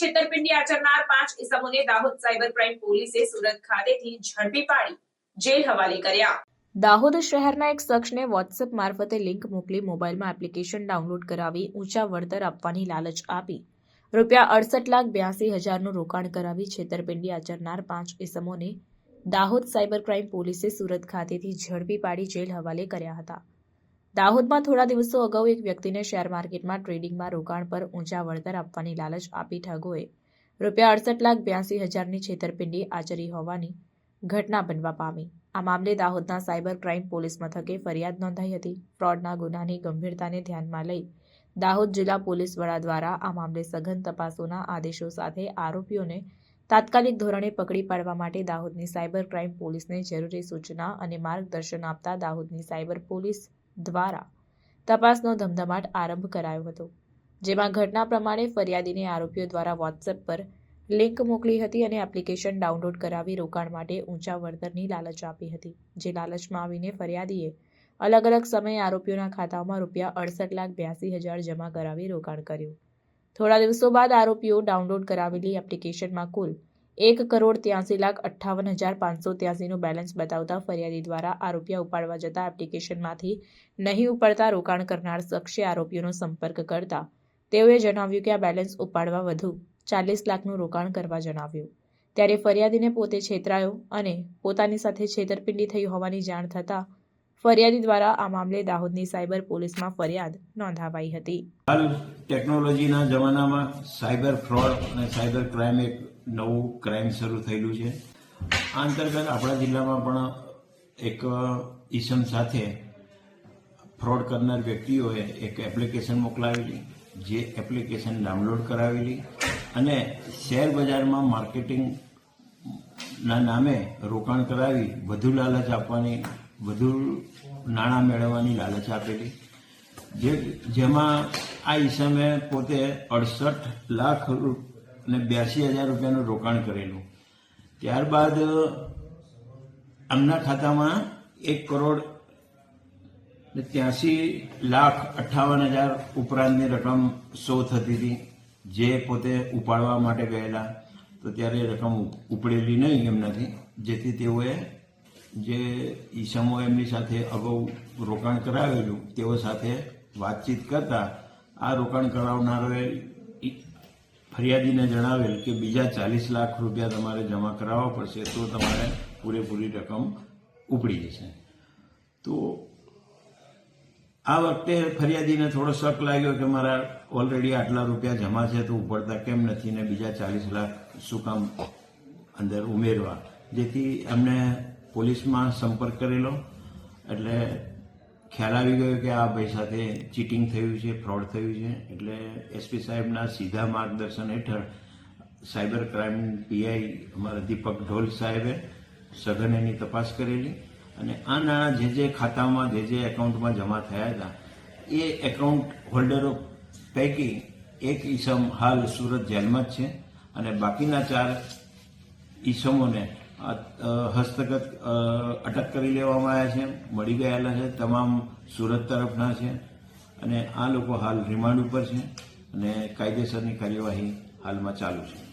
છેતરપિંડી આચરનાર પાંચ ઇસમોને Dahod cyber crime પોલીસે સુરત ખાતેથી ઝડપી પાડી જેલ હવાલે કર્યા. દાહોદ શહેરના એક શખ્સને વોટ્સએપ મારફતે લિંક મોકલી મોબાઈલમાં એપ્લિકેશન ડાઉનલોડ કરાવી ઊંચા વળતર આપવાની લાલચ આપી. રૂપિયા અડસઠ લાખ બ્યાસી હજારનું રોકાણ કરાવી છેતરપિંડી આચરનાર પાંચ ઇસમોને દાહોદ સાયબર ક્રાઇમ પોલીસે સુરત ખાતેથી ઝડપી પાડી જેલ હવાલે કર્યા હતા. દાહોદમાં થોડા દિવસો અગાઉ એક વ્યક્તિને શેર માર્કેટમાં ટ્રેડિંગમાં રોકાણ પર ઊંચા વળતર આપવાની લાલચ આપી ઠગોએ રૂપિયા અડસઠ લાખ બ્યાસી હજારની છેતરપિંડી આચરી હોવાની ઘટના બનવા પામી. આ મામલે દાહોદના સાયબર ક્રાઇમ પોલીસ મથકે ફરિયાદ નોંધાઈ હતી. ફ્રોડના ગુનાની ગંભીરતાને ધ્યાનમાં લઈ દાહોદ જિલ્લા પોલીસ વડા દ્વારા આ મામલે સઘન તપાસોના આદેશો સાથે આરોપીઓને તાત્કાલિક ધોરણે પકડી પાડવા માટે દાહોદની સાયબર ક્રાઇમ પોલીસને જરૂરી સૂચના અને માર્ગદર્શન આપતા દાહોદની સાયબર પોલીસ દ્વારા તપાસનો ધમધમાટ આરંભ કરાયો હતો, જેમાં ઘટના પ્રમાણે ફરિયાદીને આરોપીઓ દ્વારા વોટ્સએપ પર લિંક મોકલી હતી અને એપ્લિકેશન ડાઉનલોડ કરાવી રોકાણ માટે ઊંચા વળતરની લાલચ આપી હતી, જે લાલચમાં આવીને ફરિયાદીએ અલગ અલગ સમયે આરોપીઓના ખાતામાં રૂપિયા અડસઠ લાખ બ્યાસી હજાર જમા કરાવી રોકાણ કર્યું. થોડા દિવસો બાદ આરોપીઓ ડાઉનલોડ કરાવેલી એપ્લિકેશનમાં કુલ એક કરોડ ત્યાસી લાખ અઠ્ઠાવન હજાર પાંચસો ત્યાસીનું બેલેન્સ બતાવતા ફરિયાદી દ્વારા આ રૂપિયા ઉપાડવા જતા એપ્લિકેશનમાંથી નહીં ઉપાડતા રોકાણ કરનાર શખ્સે આરોપીઓનો સંપર્ક કરતા તેઓએ જણાવ્યું કે આ બેલેન્સ ઉપાડવા વધુ ચાલીસ લાખનું રોકાણ કરવા જણાવ્યું. ત્યારે ફરિયાદીને પોતે છેતરાયો અને પોતાની સાથે છેતરપિંડી થઈ હોવાની જાણ થતાં ફરિયાદી દ્વારા આ મામલે દાહોદની સાયબર પોલીસમાં ફરિયાદ નોંધાવાઈ હતી. હાલ ટેકનોલોજીના જમાનામાં સાયબર ફ્રોડ અને સાયબર ક્રાઇમ એક નવું ક્રાઇમ શરૂ થયેલું છે. આ અંતર્ગત આપણા જિલ્લામાં પણ એક ઈસમ સાથે ફ્રોડ કરનાર વ્યક્તિઓએ એક એપ્લિકેશન મોકલાવેલી, જે એપ્લિકેશન ડાઉનલોડ કરાવેલી અને શેર બજારમાં માર્કેટિંગના નામે રોકાણ કરાવી વધુ લાલચ આપવાની વધુ નાણાં મેળવવાની લાલચ આપેલી. જે જેમાં આ ઈસમે પોતે અડસઠ લાખ અને બ્યાસી હજાર રૂપિયાનું રોકાણ કરેલું. ત્યારબાદ એમના ખાતામાં એક કરોડ ને ત્યાસી લાખ અઠ્ઠાવન હજાર ઉપરાંતની રકમ શો થતી હતી, જે પોતે ઉપાડવા માટે ગયેલા. તો ત્યારે રકમ ઉપડેલી નહીં એમનાથી, જેથી તેઓએ જે ઈસમો એમની સાથે અગાઉ રોકાણ કરાવેલું, તેઓ સાથે વાતચીત કરતા આ રોકાણ કરાવનારોએ ફરિયાદીને જણાવેલ કે બીજા ચાલીસ લાખ રૂપિયા તમારે જમા કરાવવા પડશે, તો તમારે પૂરેપૂરી રકમ ઉપડી જશે. તો આ વખતે ફરિયાદીને થોડો શક લાગ્યો કે મારા ઓલરેડી આટલા રૂપિયા જમા છે, તો ઉપડતા કેમ નથી ને બીજા ચાલીસ લાખ શું કામ અંદર ઉમેરવા. જેથી એમને પોલીસમાં સંપર્ક કરેલો. એટલે ખ્યાલ આવી ગયો કે આ ભાઈ સાથે ચીટિંગ થયું છે, ફ્રોડ થયું છે. એટલે એસપી સાહેબના સીધા માર્ગદર્શન હેઠળ સાયબર ક્રાઇમ પીઆઈ અમારા દીપક ઢોલ સાહેબે સઘન એની તપાસ કરેલી અને આ નાણાં જે જે ખાતામાં, જે જે એકાઉન્ટમાં જમા થયા હતા, એ એકાઉન્ટ હોલ્ડરો પૈકી એક ઈસમ હાલ સુરત જેલમાં જ છે અને બાકીના ચાર ઈસમોને હસ્તગત અટક કરી લેવામાં આવ્યા છે. મળી ગયેલા છે. તમામ સુરત તરફના છે. અને આ લોકો હાલ રિમાન્ડ ઉપર છે અને કાયદેસરની કાર્યવાહી હાલમાં ચાલુ છે.